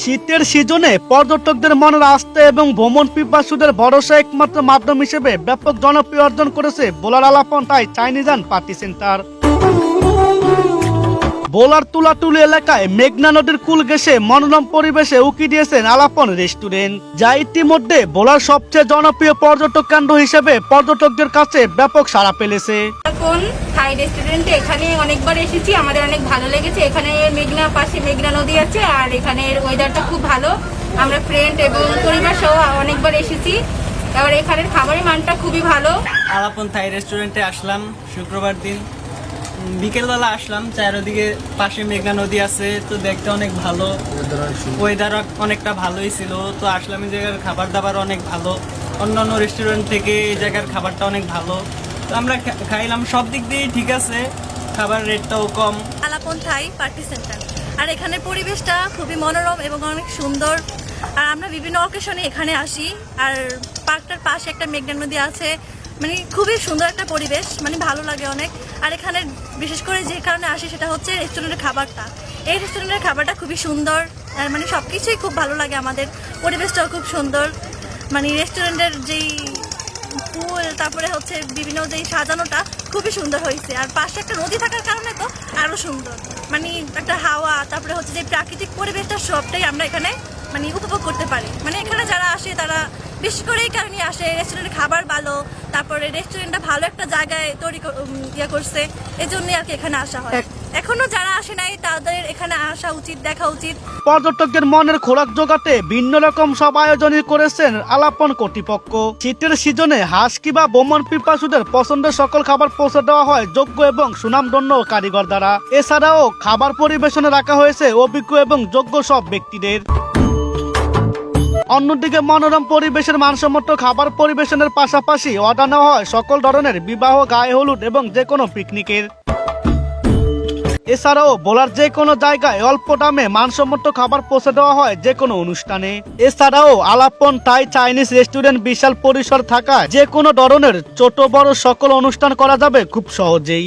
শীতের সিজনে পর্যটকদের মনে রাস্তা এবং ভ্রমণ পিপাসুদের ভরসা একমাত্র মাধ্যম হিসেবে ব্যাপক জনপ্রিয় অর্জন করেছে বোলার আলাপন তাই চাইনিজান পার্টি সেন্টার। বোলার তুলাটুলি এলাকায় মেঘনা নদীর কুল ঘেসে মনোরম পরিবেশে উকি দিয়েছেন আলাপন রেস্টুরেন্ট যা ইতিমধ্যে বোলার সবচেয়ে জনপ্রিয় পর্যটক কেন্দ্র হিসেবে পর্যটকদের কাছে ব্যাপক সাড়া পেলেছে এখন থাই রেস্টুরেন্টে এখানে অনেকবার এসেছি আমাদের অনেক ভালো লেগেছে। এখানে মেঘনা পাশে মেঘনা নদী আছে আর এখানের ওয়েদারটা খুব ভালো। আমরা ফ্রেন্ড এবং পরিবার সহ অনেকবার এসেছি। এবার এখানের খাবারের মানটা খুবই ভালো। আলাপন থাই রেস্টুরেন্টে আসলাম শুক্রবার দিন। বিকেলবেলা আসলাম, চারিদিকে পাশে মেঘনা নদী আছে, তো দেখতে অনেক ভালো। ওয়েদার অনেকটা ভালোই ছিল, তো আসলাম এই জায়গার খাবার দাবার অনেক ভালো। অন্যান্য রেস্টুরেন্ট থেকে এই জায়গার খাবারটা অনেক ভালো। তো আমরা খাইলাম, সব দিক দিয়েই ঠিক আছে, খাবার রেটটাও কম। আলাপন থাই পার্টি সেন্টার আর এখানে পরিবেশটা খুবই মনোরম এবং অনেক সুন্দর। আর আমরা বিভিন্ন অকেশনে এখানে আসি, আর পার্কটার পাশে একটা মেঘনা নদী আছে মানে খুবই সুন্দর একটা পরিবেশ মানে ভালো লাগে অনেক। আর এখানে বিশেষ করে যে কারণে আসি সেটা হচ্ছে রেস্টুরেন্টের খাবারটা। এই রেস্টুরেন্টের খাবারটা খুবই সুন্দর আর মানে সব কিছুই খুব ভালো লাগে আমাদের। পরিবেশটাও খুব সুন্দর। মানে রেস্টুরেন্টের যেই ফুল তারপরে হচ্ছে বিভিন্ন যেই সাজানোটা খুবই সুন্দর হয়েছে। আর পাশে একটা নদী থাকার কারণে তো আরও সুন্দর। মানে একটা হাওয়া, তারপরে হচ্ছে যে প্রাকৃতিক পরিবেশটা সবটাই আমরা এখানে মানে উপভোগ করতে পারি। মানে এখানে যারা আসে তারা বেশি করে এই কারণে আসে? রেস্টুরেন্টের খাবার ভালো তারপরে রেস্টুরেন্টটা ভালো একটা জায়গায় তৈরি ইয়ে করছে এই জন্যই আর কি এখানে আসা হয়। এখনও যারা আসে নাই তাদের এখানে আসা উচিত দেখা উচিত। পর্যটকদের মনের খোরাক জোগাতে ভিন্ন রকম সব আয়োজনই করেছেন আলাপন কর্তৃপক্ষ। শীতের সিজনে হাঁস কিবা ভ্রমণ পিপাসুদের পছন্দের সকল খাবার পৌঁছে দেওয়া হয় যোগ্য এবং সুনামধন্য কারিগর দ্বারা। এছাড়াও খাবার পরিবেশনে রাখা হয়েছে অভিজ্ঞ এবং যোগ্য সব ব্যক্তিদের। অন্যদিকে মনোরম পরিবেশের মানসম্মত খাবার পরিবেশনের পাশাপাশি অর্ডার নেওয়া হয় সকল ধরনের বিবাহ, গায়ে হলুদ এবং যে কোনো পিকনিকের। এছাড়াও বলার যে কোনো জায়গায় অল্প দামে মানসম্মত খাবার পৌঁছে দেওয়া হয় যে কোনো অনুষ্ঠানে। এছাড়াও আলাপন থাই চাইনিজ রেস্টুরেন্ট বিশাল পরিসর থাকায় যে কোনো ধরনের ছোট বড় সকল অনুষ্ঠান করা যাবে খুব সহজেই।